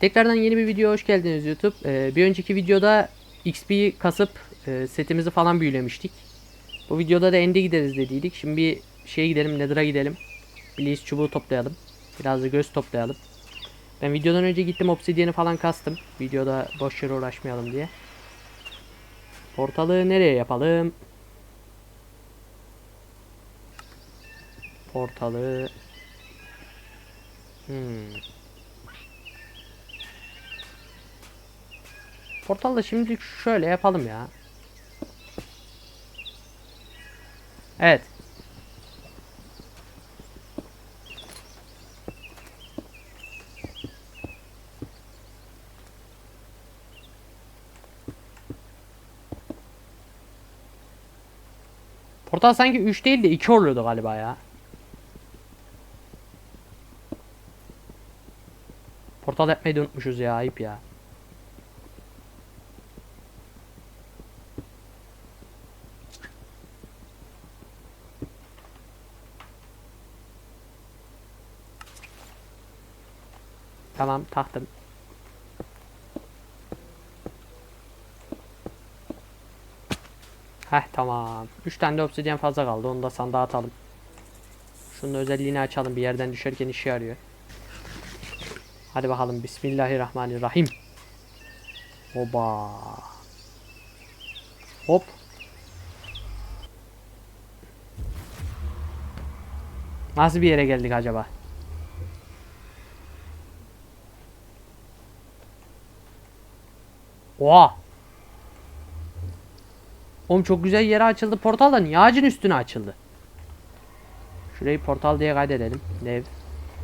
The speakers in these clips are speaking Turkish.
Tekrardan yeni bir video hoş geldiniz YouTube. Ee, bir önceki videoda XP kasıp e, setimizi falan büyülemiştik. Bu videoda da End'e gideriz dediydik. Şimdi bir şeye gidelim, Nether'a gidelim. Blaze çubuğu toplayalım. Biraz da göz toplayalım. Ben videodan önce gittim obsidyeni falan kastım. Videoda boş yere uğraşmayalım diye. Portalı nereye yapalım? Portalı... Hmm. Portalda şimdi şöyle yapalım ya. Evet. Portal sanki 3 değil de 2 oluyordu galiba ya. Portal yapmayı unutmuşuz ya ayıp ya. Tamam taktım. Heh tamam. 3 tane de obsidyen fazla kaldı. Onu da sandığa atalım. Şunun özelliğini açalım. Bir yerden düşerken işe yarıyor. Hadi bakalım. Bismillahirrahmanirrahim. Oba. Hop. Nasıl bir yere geldik acaba? Oha. Oğlum çok güzel yere açıldı portal da niye ağacın üstüne açıldı? Şurayı portal diye kaydedelim. Dev.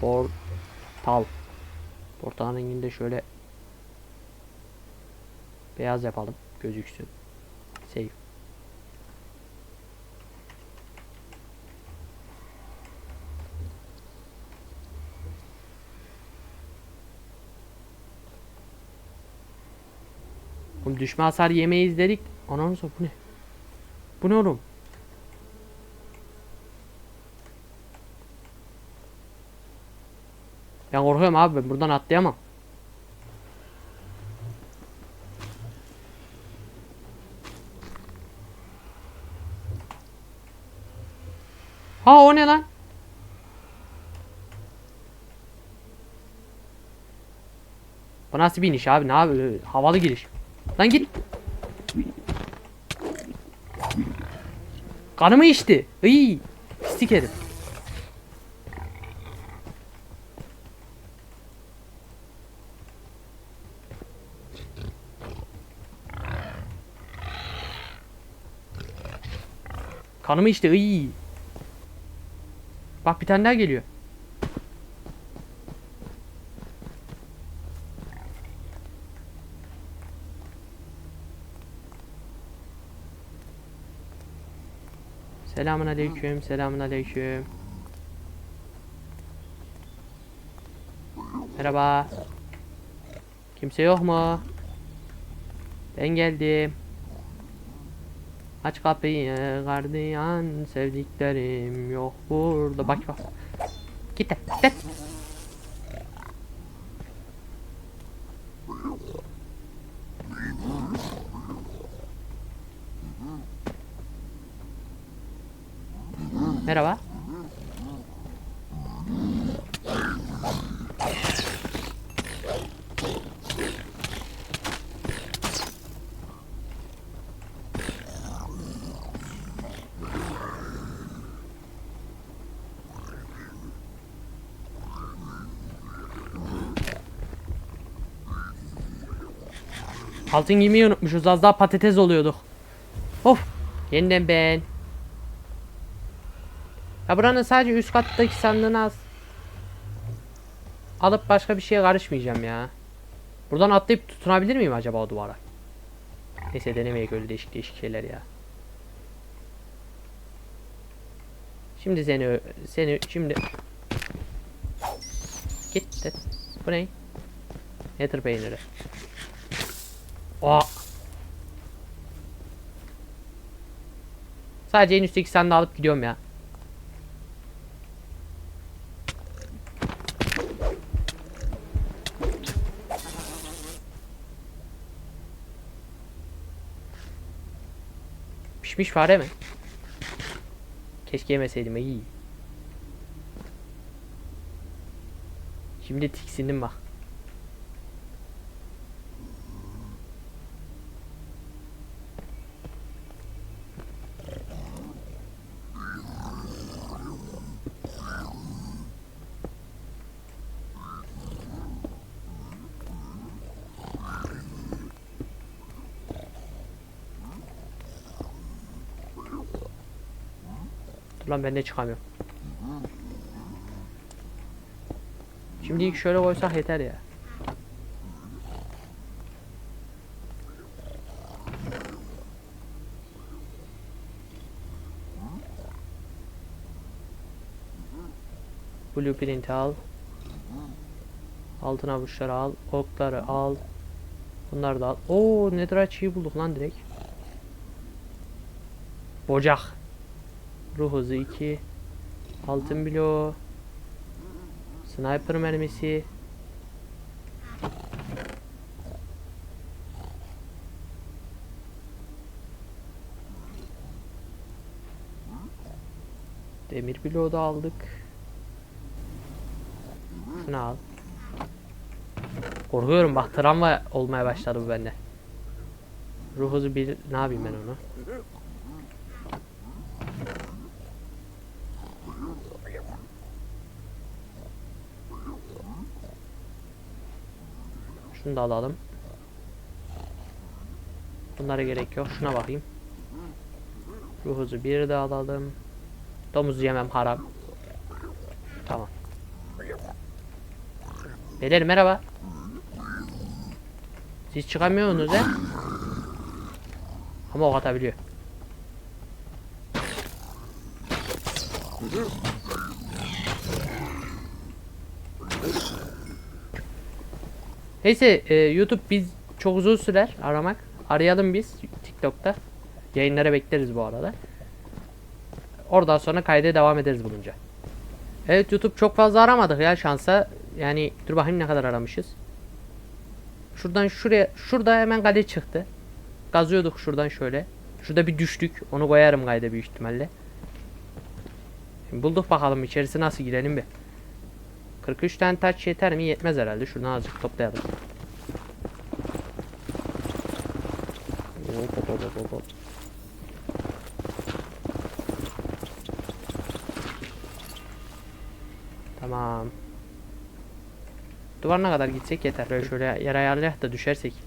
Portal. Portalın rengini şöyle beyaz yapalım. Gözüksün. Save. Oğlum düşme hasar yemeyiz dedik. Ananı bu ne? Bu ne oğlum? Ben korkuyorum abi ben buradan atlayamam. Ha o ne lan? Bu nasıl bir iniş abi? Ne abi? Havalı giriş. Lan git. Kanımı içti. İyi. Pislik herif. Kanımı içti. İyi. Bak bir tane daha geliyor. Selamun aleyküm, selamun aleyküm. Merhaba. Kimse yok mu? Ben geldim. Aç kapıyı gardiyan sevdiklerim yok burada. Bak bak. Git de, git de. Merhaba. Altın giymeyi unutmuşuz. Az daha patates oluyorduk. Of. Yeniden ben. Ya buranın sadece üst kattaki sandığını az. Alıp başka bir şeye karışmayacağım ya. Buradan atlayıp tutunabilir miyim acaba o duvara? Neyse denemeye göre değişik değişik şeyler ya. Şimdi seni seni şimdi Git. Bu ne? Nether peyniri. Oha. Sadece en üstteki sandığı alıp gidiyorum ya. Pişmiş fare mi? Keşke yemeseydim iyi. Şimdi tiksindim bak. Dur lan ben de çıkamıyorum. Şimdi şöyle koysak yeter ya. Blueprint al. Altın avuçları al. Okları al. Bunları da al. Oo netherite bulduk lan direkt. Ocak. Ruh hızı 2. Altın bloğu. Sniper mermisi. Demir bloğu da aldık. Şunu al. Korkuyorum bak travma olmaya başladı bu bende. Ruh hızı bir ne yapayım ben onu? Şunu da alalım. Bunlara gerek yok. Şuna bakayım. Ruh hızı bir de alalım. Domuz yemem haram. Tamam. Beyler merhaba. Siz çıkamıyorsunuz he? Ama ok atabiliyor. Neyse e, YouTube biz çok uzun sürer aramak. Arayalım biz TikTok'ta. Yayınlara bekleriz bu arada. Oradan sonra kayda devam ederiz bulunca. Evet YouTube çok fazla aramadık ya şansa. Yani dur bakayım ne kadar aramışız. Şuradan şuraya şurada hemen kale çıktı. Gazıyorduk şuradan şöyle. Şurada bir düştük. Onu koyarım kayda büyük ihtimalle. Şimdi bulduk bakalım içerisi nasıl girelim bir. 43 tane taç yeter mi? Yetmez herhalde. Şuradan azıcık toplayalım. Hop, hop, hop, hop, hop. Tamam. Duvarına kadar gitsek yeter. Böyle şöyle yer ayarlayak da düşersek.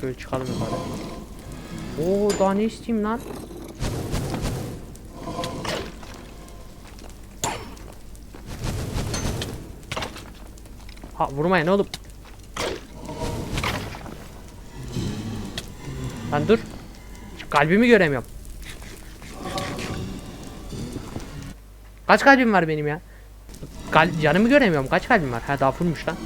Şöyle çıkalım yukarı. Oo daha ne isteyeyim lan? Ha vurmayın oğlum. Lan dur. Kalbimi göremiyorum. Kaç kalbim var benim ya? Kal canımı göremiyorum. Kaç kalbim var? Ha daha fullmuş lan.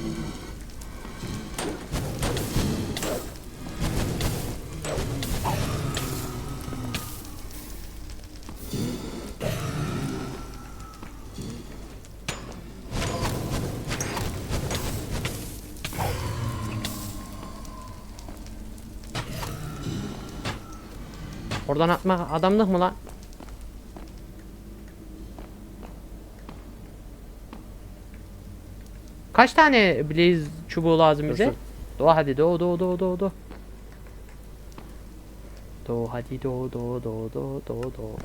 Oradan atma adamlık mı lan? Kaç tane blaze çubuğu lazım bize? Dursun. Doğu hadi doğu doğu doğu doğu doğu. Doğu hadi doğu doğu doğu doğu doğu doğu.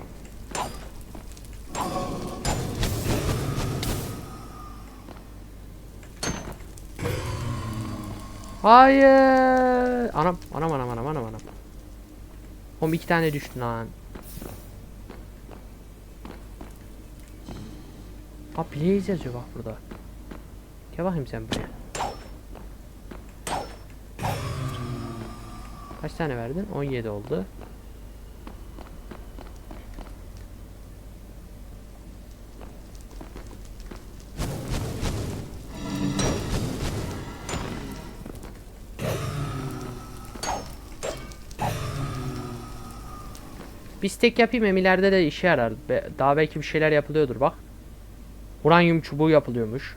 Hayır. Anam anam anam anam anam anam. Oğlum iki tane düştü lan. Ha Blaze yazıyor bak burada. Gel bakayım sen buraya. Kaç tane verdin? 17 oldu. Bir stek yapayım hem de işe yarar. Daha belki bir şeyler yapılıyordur bak. Uranyum çubuğu yapılıyormuş.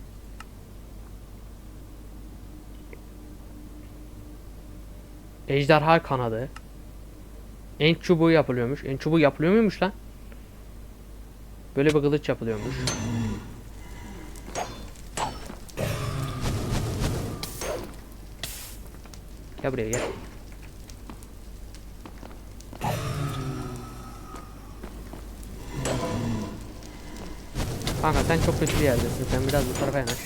Ejderha kanadı. En çubuğu yapılıyormuş. En çubuğu yapılıyor muymuş lan? Böyle bir kılıç yapılıyormuş. Gel buraya gel. Kanka sen çok kötü bir yerdesin. Sen biraz bu tarafa yanaş.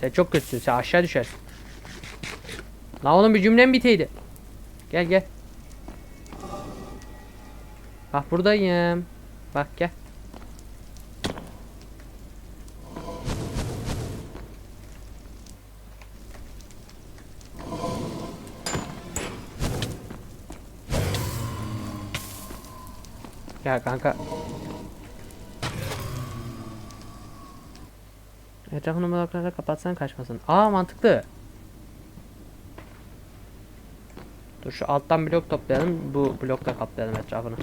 Sen çok kötüsün. Sen aşağı düşersin. La oğlum bir cümlem biteydi. Gel gel. Bak buradayım. Bak gel. Gel kanka. Etrafını bloklarla kapatsan kaçmasın. Aa mantıklı. Dur şu alttan blok toplayalım. Bu blokla kaplayalım etrafını.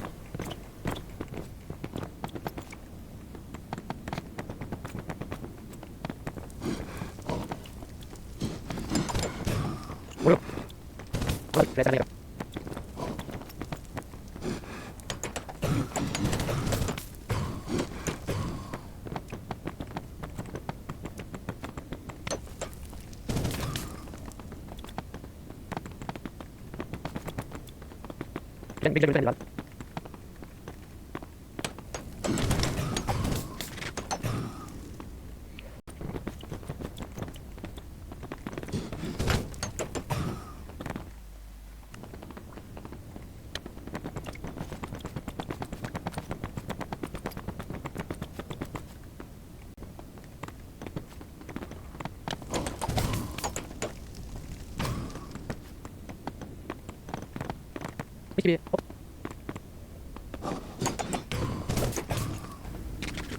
Ben bir gelip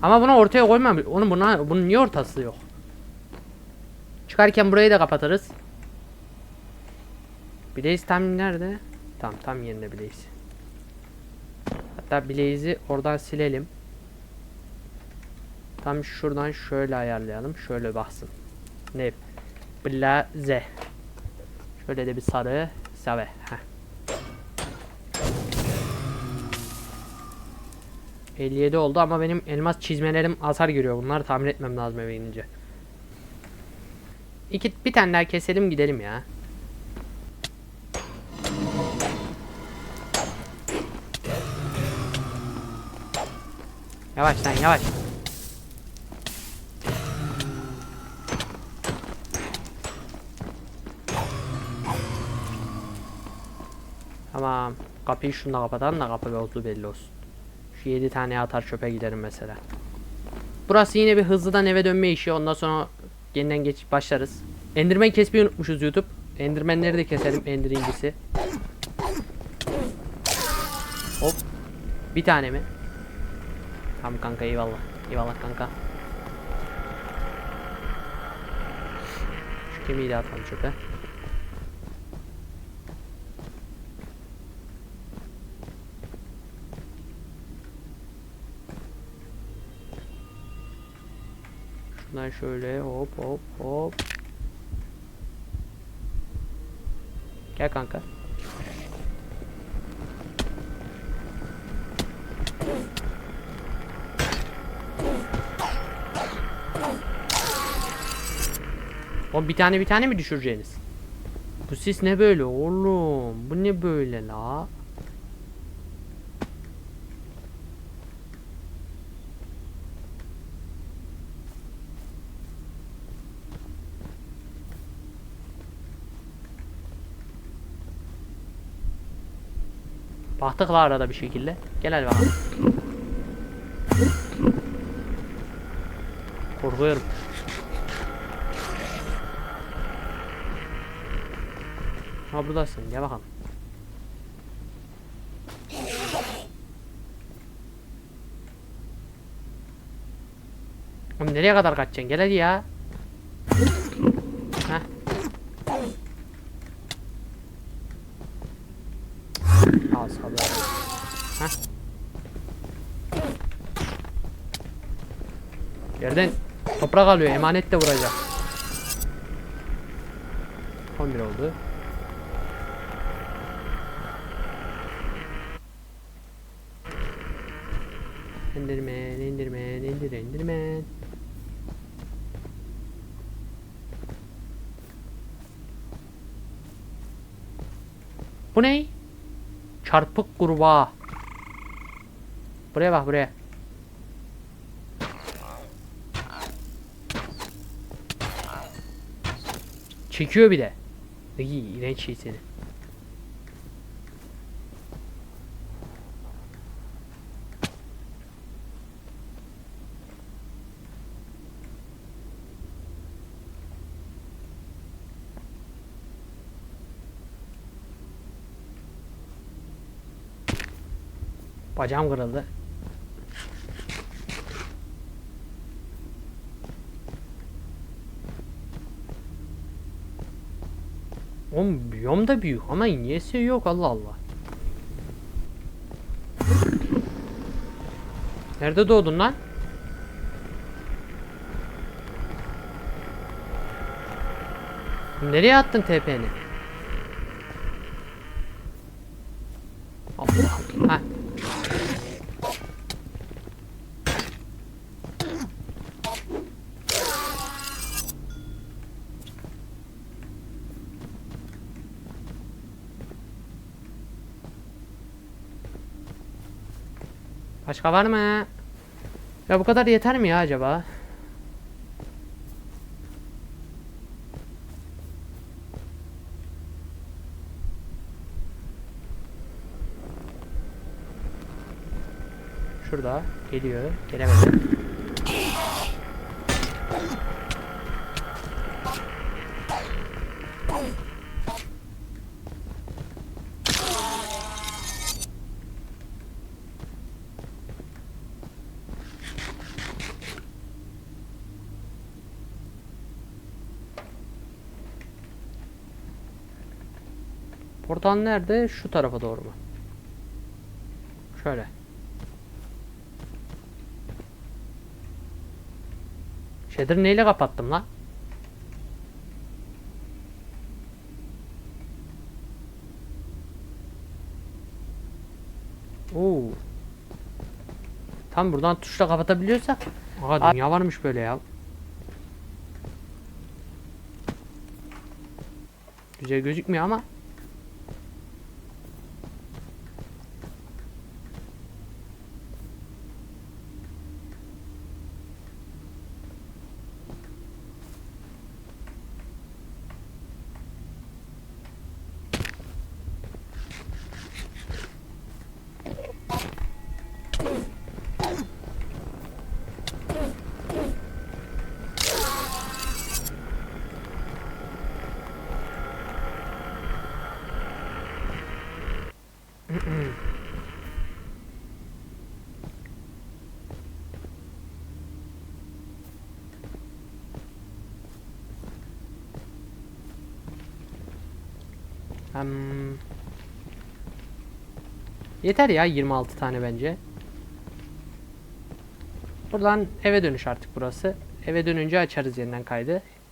Ama bunu ortaya koymam. Onun buna bunun niye ortası yok? Çıkarken burayı da kapatırız. Blaze tam nerede? Tam tam yerinde Blaze. Hatta Blaze'i oradan silelim. Tam şuradan şöyle ayarlayalım. Şöyle baksın. Ne? Blaze. Şöyle de bir sarı. Save. Heh. 57 oldu ama benim elmas çizmelerim hasar görüyor. Bunları tamir etmem lazım eve gidince. İki, bir tane daha keselim gidelim ya. Yavaş lan yavaş. Tamam. Kapıyı şununla kapatalım da kapı olduğu belli olsun. Şu 7 tane atar çöpe giderim mesela. Burası yine bir hızlıdan eve dönme işi. Ondan sonra yeniden geç başlarız. Enderman kesmeyi unutmuşuz YouTube. Endermanleri de keselim. Ender incisi. Hop. Bir tane mi? Tamam kanka eyvallah. Eyvallah kanka. Şu kemiği de atalım çöpe. Şundan şöyle hop hop hop. Gel kanka. O bir tane bir tane mi düşüreceğiniz? Bu sis ne böyle oğlum? Bu ne böyle la? Baktık la arada bir şekilde. Gel hadi bakalım. Korkuyorum. Ha buradasın. Gel bakalım. Oğlum nereye kadar kaçacaksın? Gel hadi ya. Heh. Yerden toprak alıyor. Emanet de vuracak. 11 oldu. Endirmen, indirmen, indir, indirmen. Bu ne? Çarpık kurbağa. Buraya bak buraya. Çekiyor bir de. İyi, iğrenç şey seni. Bacağım kırıldı. Oğlum biyom da büyük ama niyesi yok Allah Allah. Nerede doğdun lan? Nereye attın TP'ni? Allah Allah. Ha. Başka var mı? Ya bu kadar yeter mi ya acaba? Şurada geliyor. Gelemedi. Portal nerede? Şu tarafa doğru mu? Şöyle. Shader neyle kapattım lan? Oo. Tam buradan tuşla kapatabiliyorsak. Aha dünya varmış böyle ya. Güzel gözükmüyor ama. Hmm. Yeter ya 26 tane bence. Buradan eve dönüş artık burası. Eve dönünce açarız yeniden kaydı.